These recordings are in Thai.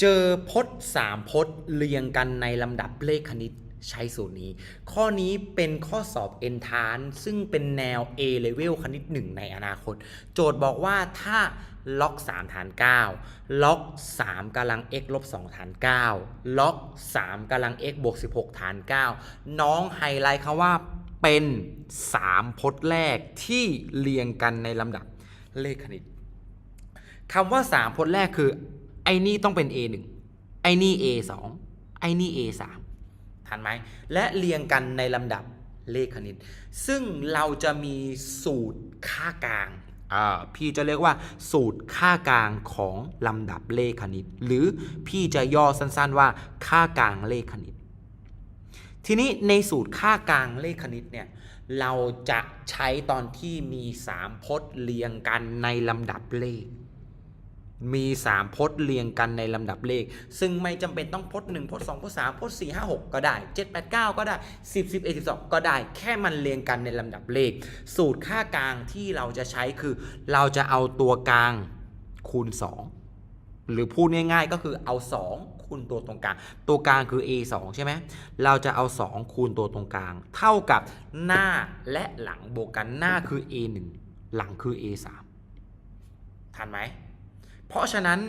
เจอพจน์สามพจน์เรียงกันในลำดับเลขคณิตใช้สูตรนี้ ข้อนี้เป็นข้อสอบ entrance ซึ่งเป็นแนว A level คณิต 1 ในอนาคต โจทย์บอกว่าถ้าล็อก 3 ฐาน 9 ล็อก 3กำลัง x ลบ 2 ฐาน 9 ล็อก 3กำลัง x บวก 16 ฐาน 9 น้องไฮไลท์คำว่าเป็น 3 พจน์แรกที่เรียงกันในลำดับเลขคณิตคำว่า 3 พจน์แรกคือ ไอ้นี่ต้องเป็น A1 ไอ้นี่ A2 ไอ้นี่ A3 ทันไหม และเรียงกันในลำดับเลขคณิต ซึ่งเราจะมีสูตรค่ากลางอ่าพี่จะเรียกว่าสูตรค่ากลางของลำดับเลขคณิต หรือพี่จะย่อสั้นๆว่าค่ากลางเลขคณิต ทีนี้ในสูตรค่ากลางเลขคณิตเนี่ยเราจะใช้ตอนที่มี3พจน์เรียงกันในลำดับเลข มี 3พจน์เรียงกันในลำดับเลข ซึ่งไม่จำเป็นต้องพจน์1พจน์2พจน์3พจน์4 5 6 ก็ได้ 7 8 9 ก็ได้ 10 11 12 ก็ได้ แค่มันเรียงกันในลำดับเลข สูตรค่ากลางที่เราจะใช้คือ เราจะเอาตัวกลางคูณ 2 หรือพูดง่ายๆก็คือเอา 2 คูณตัวตรงกลาง ตัวกลางคือ a 2ใช่ไหมเราจะเอา 2 คูณตัวตรงกลาง เท่ากับหน้าและหลังบวกกันหน้าคือ a 1หลังคือ a 3ทันไหม เพราะฉะนั้น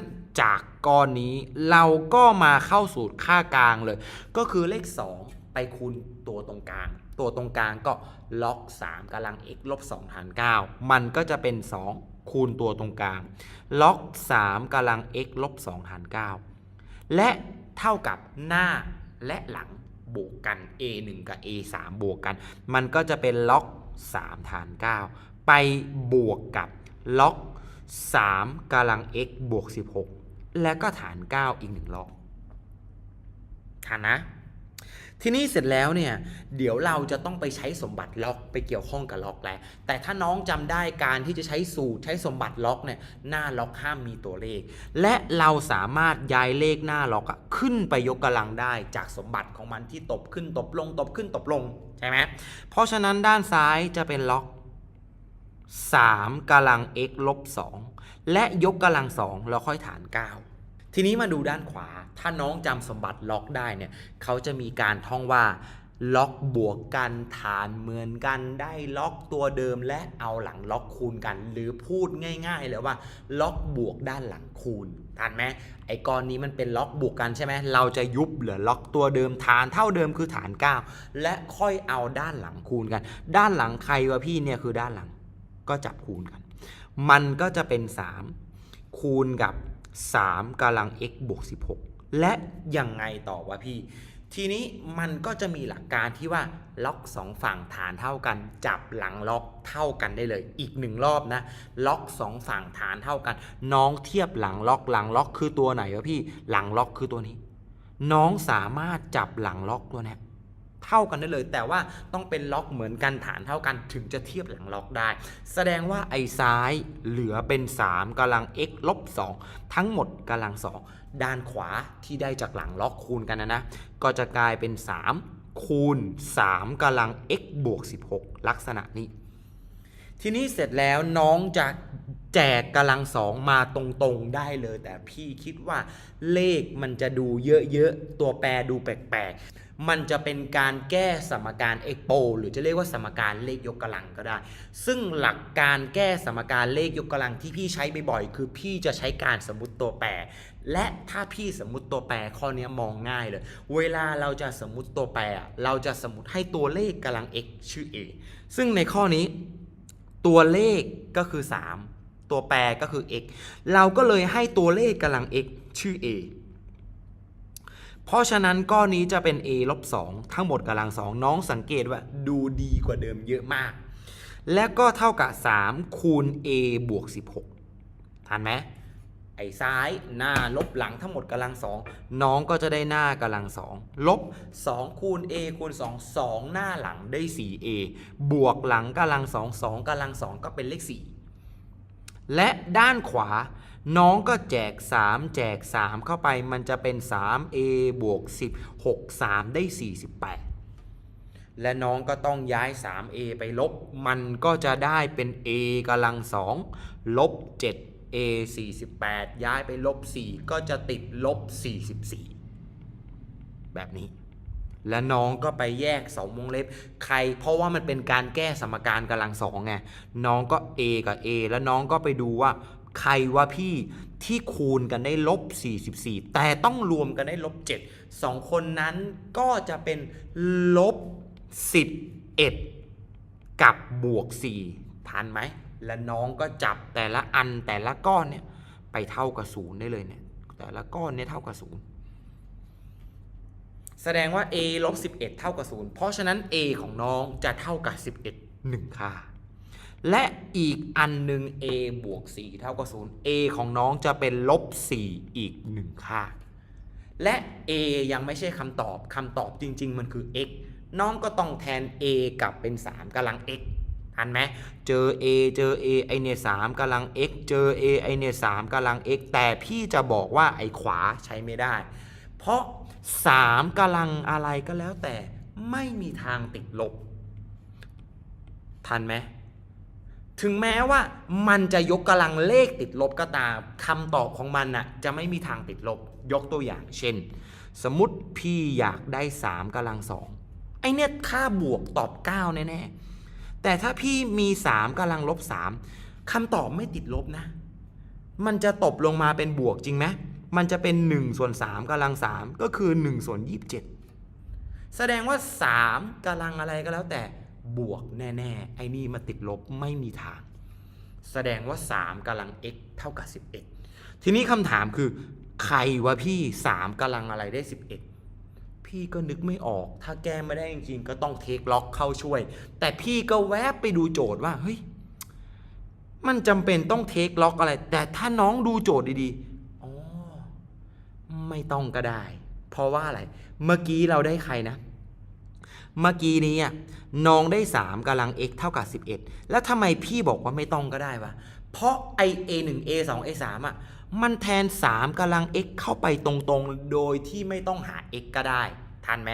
จากก้อนนี้เราก็มาเข้าสูตรค่ากลางเลย ก็คือเลข 2 ไปคูณตัวตรงกลาง ตัวตรงกลางก็ล็อก3กำลัง x ลบ2ฐาน 9 มันก็จะเป็น 2 คูณตัวตรงกลาง ล็อก3กำลัง x ลบ2ฐาน 9 และเท่ากับหน้าและหลังบวกกัน a 1 กับ a 3 บวกกัน มันก็จะเป็นล็อก3ฐาน 9 ไปบวกกับล็อก 3กำลัง x บวก 16 และก็ฐาน 9 อีกหนึ่งรอบฐานนะ ทีนี้เสร็จแล้วเนี่ย เดี๋ยวเราจะต้องไปใช้สมบัติล็อกไปเกี่ยวข้องกับล็อกแล้ว แต่ถ้าน้องจำได้การที่จะใช้สูตรใช้สมบัติล็อกเนี่ยหน้าล็อกห้ามมีตัวเลข และเราสามารถย้ายเลขหน้าล็อกขึ้นไปยกกำลังได้จากสมบัติของมันที่ตบขึ้นตบลง ตบขึ้นตบลงใช่ไหมเพราะฉะนั้นด้านซ้ายจะเป็นล็อก 3กำลัง x ลบ2และยกกำลัง2แล้วค่อยฐาน 9 ทีนี้มาดูด้านขวา ถ้าน้องจำสมบัติล็อกได้เนี่ยเขาจะมีการท่องว่าล็อกบวกกันฐานเหมือนกันได้ล็อกตัวเดิมและเอาหลังล็อกคูณกัน หรือพูดง่ายๆเลยว่า ล็อกบวกด้านหลังคูณทันไหมไอ้กรนี้มันเป็นล็อกบวกกันใช่ไหมเราจะยุบเหลือล็อกตัวเดิมฐานเท่าเดิมคือฐาน 9 และค่อยเอาด้านหลังคูณกัน ด้านหลังใครวะพี่เนี่ยคือด้านหลัง ก็จับคูณกัน มันก็จะเป็น 3 คูณกับ 3กำลัง x บวก 16 และยังไงต่อวะพี่ ทีนี้มันก็จะมีหลักการที่ว่าล็อก2ฝั่งฐานเท่ากัน จับหลังล็อกเท่ากันได้เลย อีกหนึ่งรอบนะล็อก2ฝั่งฐานเท่ากัน น้องเทียบหลังล็อกหลังล็อกคือตัวไหนวะพี่ หลังล็อกคือตัวนี้ น้องสามารถจับหลังล็อกตัวนี้ เท่ากันได้เลย แต่ว่าต้องเป็นล็อกเหมือนกันฐานเท่ากันถึงจะเทียบหลังล็อกได้ แสดงว่าไอ้ซ้ายเหลือเป็น 3กำลัง x ลบ2ทั้งหมดกำลัง 2 ด้านขวาที่ได้จากหลังล็อกคูณกันนะนะก็จะกลายเป็น 3 คูณ 3กำลัง x บวก16 ลักษณะนี้ ทีนี้เสร็จแล้วน้องจะ แจกกำลังสองมาตรงๆได้เลย แต่พี่คิดว่าเลขมันจะดูเยอะๆ ตัวแปรดูแปลกๆ มันจะเป็นการแก้สมการเอกโปหรือจะเรียกว่าสมการเลขยกกำลังก็ได้ ซึ่งหลักการแก้สมการเลขยกกำลังที่พี่ใช้บ่อยๆ คือพี่จะใช้การสมมติตัวแปร และถ้าพี่สมมติตัวแปรข้อนี้มองง่ายเลย เวลาเราจะสมมติตัวแปร เราจะสมมติให้ตัวเลขกำลัง x ชื่อ a ซึ่งในข้อนี้ ตัวเลขก็คือ 3 ตัวแปรก็คือ x เราก็เลยให้ตัวเลขกำลัง x ชื่อ a เพราะฉะนั้นก้อนนี้จะเป็น a ลบ2ทั้งหมดกำลัง 2 น้องสังเกตว่าดูดีกว่าเดิมเยอะมาก และก็เท่ากับ 3 คูณ a บวก 16 ทันไหมไอ้ซ้ายหน้าลบหลังทั้งหมดกำลังสองน้องก็จะได้หน้ากำลังสองลบ 2 คูณ a คูณ 2 2 หน้าหลังได้ 4a บวกหลังกำลังสอง2กำลังสองก็เป็นเลข 4 และด้านขวา น้องก็แจก 3 แจก 3 เข้าไปมันจะเป็น 3a บวก10 6 3 ได้ 48 และน้องก็ต้องย้าย 3a ไปลบ มันก็จะได้เป็น a กำลัง2ลบ 7 a 48 ย้ายไปลบ 4 ก็จะติดลบ 44 แบบนี้ และน้องก็ไปแยกสองวงเล็บ ใคร เพราะว่ามันเป็นการแก้สมการกำลังสองไงน้องก็ a กับ a แล้วน้องก็ไปดูว่าใครว่าพี่ที่คูณกันได้ลบ 44 แต่ต้องรวมกันได้ลบ7สองคนนั้นก็จะเป็นลบ 11 กับบวก 4ทันไหม และน้องก็จับแต่ละอันแต่ละก้อนเนี่ยไปเท่ากับศูนย์ได้เลยเนี่ยแต่ละก้อนเนี่ยเท่ากับศูนย์ แสดงว่า a ลบ11 เท่ากับ 0 เพราะฉะนั้น a ของน้องจะเท่ากับ 11 1 ค่า และอีกอันหนึ่ง a บวก 4 เท่ากับ 0 a ของน้องจะเป็นลบ 4 อีก 1 ค่า และ a ยังไม่ใช่คำตอบคำตอบจริง ๆ มันคือ x น้องก็ต้องแทน a กลับเป็น 3กำลัง x ทันไหมเจอ a เจอ a ไอเนี่ย3กำลัง x เจอ a ไอเนี่ย3กำลัง x แต่พี่จะบอกว่าไอขวาใช้ไม่ได้ เพราะ 3กำลังอะไรก็แล้วแต่ไม่มีทางติดลบ ทันไหมถึงแม้ว่ามันจะยกกำลังเลขติดลบก็ตามคำตอบของมันน่ะจะไม่มีทางติดลบ ยกตัวอย่าง เช่น สมมติพี่อยากได้ 3กำลังสองไอเนี่ยค่าบวกตอบ 9 แน่ๆแต่ถ้าพี่มี 3กำลังลบ 3คำตอบไม่ติดลบนะ มันจะตบลงมาเป็นบวกจริงไหม มันจะเป็น1ส่วน3กำลัง 3 ก็คือ1ส่วน27 แสดงว่า 3กำลังอะไรก็แล้วแต่บวกแน่ๆ ไอ้นี่มาติดลบไม่มีทาง แสดงว่า 3กำลัง x เท่ากับ 11 ทีนี้คำถามคือ ใครวะพี่ 3กำลังอะไรได้ 11 พี่ก็นึกไม่ออก ถ้าแก้ไม่ได้จริงๆ ก็ต้องเทคล็อกเข้าช่วย แต่พี่ก็แวบไปดูโจทย์ว่า เฮ้ย มันจำเป็นต้องเทคล็อกอะไร แต่ถ้าน้องดูโจทย์ดีๆ ไม่ต้องก็ได้ เพราะว่าอะไร เมื่อกี้เราได้ใครนะ เมื่อกี้นี้น้องได้ 3กำลัง x เท่ากับ 11 แล้วทำไมพี่บอกว่าไม่ต้องก็ได้วะ เพราะไอ a 1 a 2 a 3อะ มันแทน 3กำลัง x เข้าไปตรงๆ โดยที่ไม่ต้องหา x ก็ได้ ทันไหม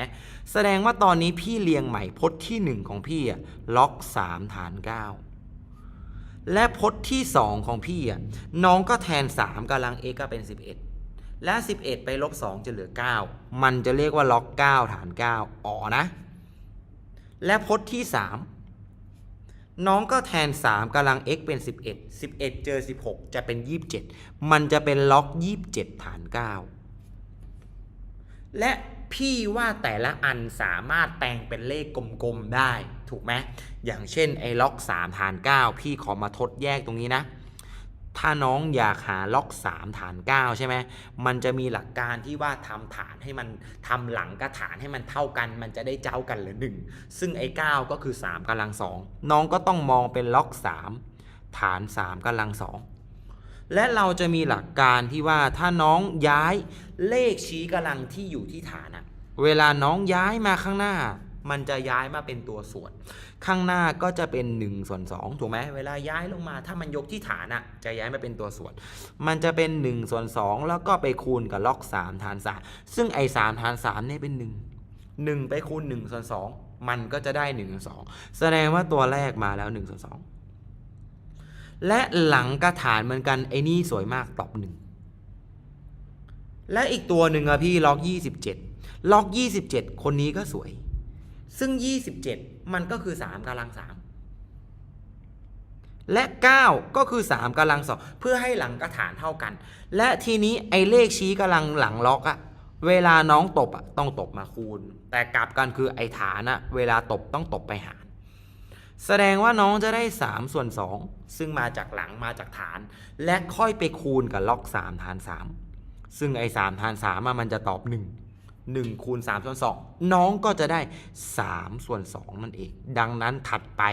แสดงว่าตอนนี้พี่เรียงใหม่พจน์ที่ 1 ของพี่อะล็อก3ฐาน 9และพจน์ที่ 2 ของพี่อะน้องก็แทน 3กำลัง x ก็เป็น 11 และ 11 ไปลบ 2 จะเหลือ 9 มันจะเรียกว่าล็อก 9 ฐาน 9 อ๋อนะ และพจน์ที่ 3 น้องก็แทน 3กำลัง x เป็น 11 11 เจอ 16 จะเป็น 27 มันจะเป็นล็อก 27 ฐาน 9 และพี่ว่าแต่ละอันสามารถแปลงเป็นเลขกลมๆได้ ถูกไหมอย่างเช่นไอ้ล็อก 3 ฐาน 9 พี่ขอมาทดแยกตรงนี้นะ ถ้าน้องอยากหาล็อก 3 ฐาน 9 ใช่ไหม มันจะมีหลักการที่ว่าทำฐานให้มันทำหลังกับฐานให้มันเท่ากัน มันจะได้เจ้ากันหรือหนึ่งซึ่งไอ้ 9 ก็คือ 3กำลัง2น้องก็ต้องมองเป็นล็อก 3 ฐาน 3กำลัง2และเราจะมีหลักการที่ว่าถ้าน้องย้ายเลขชี้กำลังที่อยู่ที่ฐานอะเวลาน้องย้ายมาข้างหน้า มันจะย้ายมาเป็นตัวส่วน ข้างหน้าก็จะเป็น1ส่วน2ถูกไหมเวลาย้ายลงมา ถ้ามันยกที่ฐานอะจะย้ายมาเป็นตัวส่วน มันจะเป็น1ส่วน2แล้วก็ไปคูณกับล็อก 3 ฐาน3ซึ่งไอ้3ฐาน3เนี่ยเป็น 1 1 ไปคูณ1ส่วน2มันก็จะได้1ส่วน2แสดงว่าตัวแรกมาแล้ว1ส่วน2และหลังกระฐานเหมือนกันไอ้นี่สวยมากตอบ1และอีกตัวหนึ่งอะพี่ล็อก 27 ล็อก 27 คนนี้ก็สวย ซึ่ง 27 มันก็คือ 3กำลัง 3 และ 9 ก็คือ 3กำลัง 2 เพื่อให้หลังกระฐานเท่ากัน และทีนี้ไอ้เลขชี้กำลังหลังล็อกอะเวลาน้องตบอะต้องตบมาคูณ แต่กลับกันคือไอ้ฐานอะเวลาตบต้องตบไปหาร แสดงว่าน้องจะได้ 3 ส่วน 2 ซึ่งมาจากหลังมาจากฐาน และค่อยไปคูณกับล็อก 3 ฐาน 3 ซึ่งไอ้3ฐาน3อะมันจะตอบ 1 1คูณ3ส่วน2น้องก็จะได้3ส่วน2นั่นเอง ดังนั้นถัดไป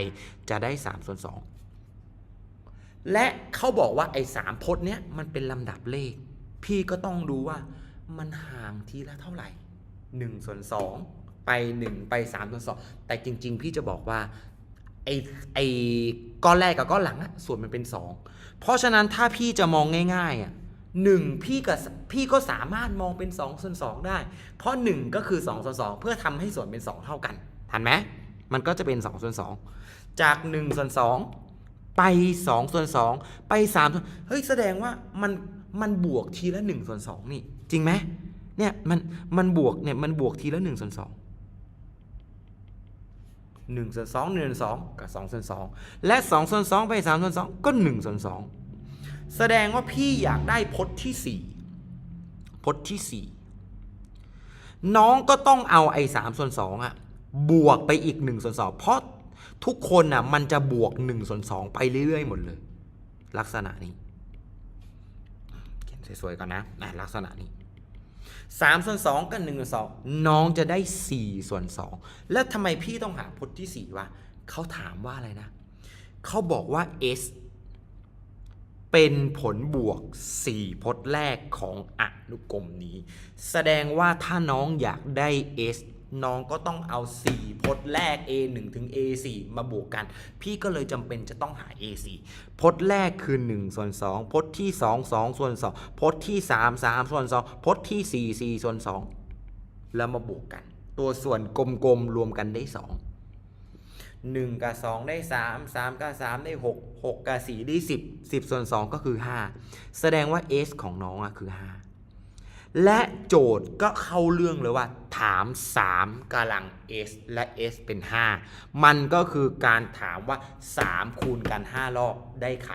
จะได้3ส่วน2และเขาบอกว่าไอ้3พจน์เนี้ยมันเป็นลำดับเลข พี่ก็ต้องดูว่ามันห่างทีละเท่าไหร่1ส่วน2ไป 1 ไป3ส่วน2แต่จริง ๆ พี่จะบอกว่าไอ้ไอ้ก้อนแรกกับก้อนหลังอะส่วนมันเป็น 2 เพราะฉะนั้นถ้าพี่จะมองง่ายๆอะ หนึ่งพี่ก็พี่ก็สามารถมองเป็น2ส่วน2ได้ เพราะ 1 ก็คือ2ส่วน2เพื่อทำให้ส่วนเป็น 2 เท่ากัน ทันไหมมันก็จะเป็น2ส่วน2จาก1ส่วน2ไป2ส่วน2ไป3ส่วนเฮ้ยแสดงว่ามันมันบวกทีละ1ส่วน2นี่จริงไหมเนี่ยมันมันบวกเนี่ยมันบวกทีละ1ส่วน2 1ส่วน2 1ส่วน2กับ2ส่วน2และ2ส่วน2ไป3ส่วน2ก็1ส่วน2 แสดงว่าพี่อยากได้พจน์ที่4พจน์ที่4น้องก็ต้องเอาไอ้3ส่วน2องอะบวกไปอีก1ส่วน2เพราะทุกคนน่ะมันจะบวก1ส่วน2ไปเรื่อยๆหมดเลย ลักษณะนี้เขียนสวยๆก่อนนะนะลักษณะนี้3ส่วน2กับ1ส่วน2น้องจะได้4ส่วน2แล้วทำไมพี่ต้องหาพจน์ที่4วะเขาถามว่าอะไรนะเขาบอกว่า s เป็นผลบวก 4 พจน์แรกของอนุกรมนี้ แสดงว่าถ้าน้องอยากได้ s น้องก็ต้องเอา 4 พจน์แรก a 1 ถึง a 4 มาบวกกัน พี่ก็เลยจำเป็นจะต้องหา a 4 พจน์แรกคือ 1 ส่วน 2 พจน์ที่ 2 2 ส่วน 2 พจน์ที่ 3 3 ส่วน 2 พจน์ที่ 4 4 ส่วน 2 แล้วมาบวกกัน ตัวส่วนกลมๆรวมกันได้ 2 1 กับ 2 ได้ 3 3 กับ 3 ได้ 6 6 กับ 4 ได้ 10 10 ส่วน 2 ก็คือ 5 แสดงว่า s ของน้องอะคือ 5 และโจทย์ก็เข้าเรื่องเลยว่า ถาม 3กำลัง s และ s เป็น 5 มันก็คือการถามว่า 3 คูณกัน 5 รอบได้ไข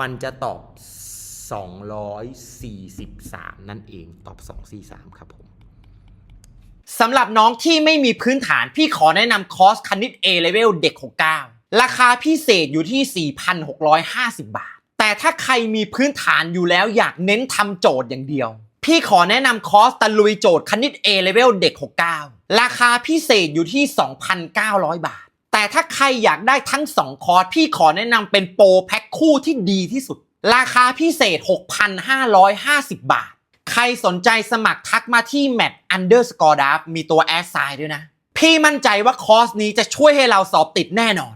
มันจะตอบ 243 นั่นเองตอบ 243 ครับผม สำหรับน้องที่ไม่มีพื้นฐานพี่ขอแนะนำคอร์สคณิต A Level เด็ก 69 ราคาพิเศษอยู่ที่ 4,650 บาท แต่ถ้าใครมีพื้นฐานอยู่แล้วอยากเน้นทำโจทย์อย่างเดียว พี่ขอแนะนำคอร์สตะลุยโจทย์คณิต A Level เด็ก 69 ราคาพิเศษอยู่ที่ 2,900 บาท แต่ถ้าใครอยากได้ทั้ง 2 คอร์สพี่ขอแนะนำเป็นโปรแพ็คคู่ที่ดีที่สุด ราคาพิเศษ 6,550 บาท ใครสนใจสมัครทักมาที่ mat underscore d a f มีตัวแอสไซด์ด้วยนะ พี่มั่นใจว่าคอร์สนี้จะช่วยให้เราสอบติดแน่นอน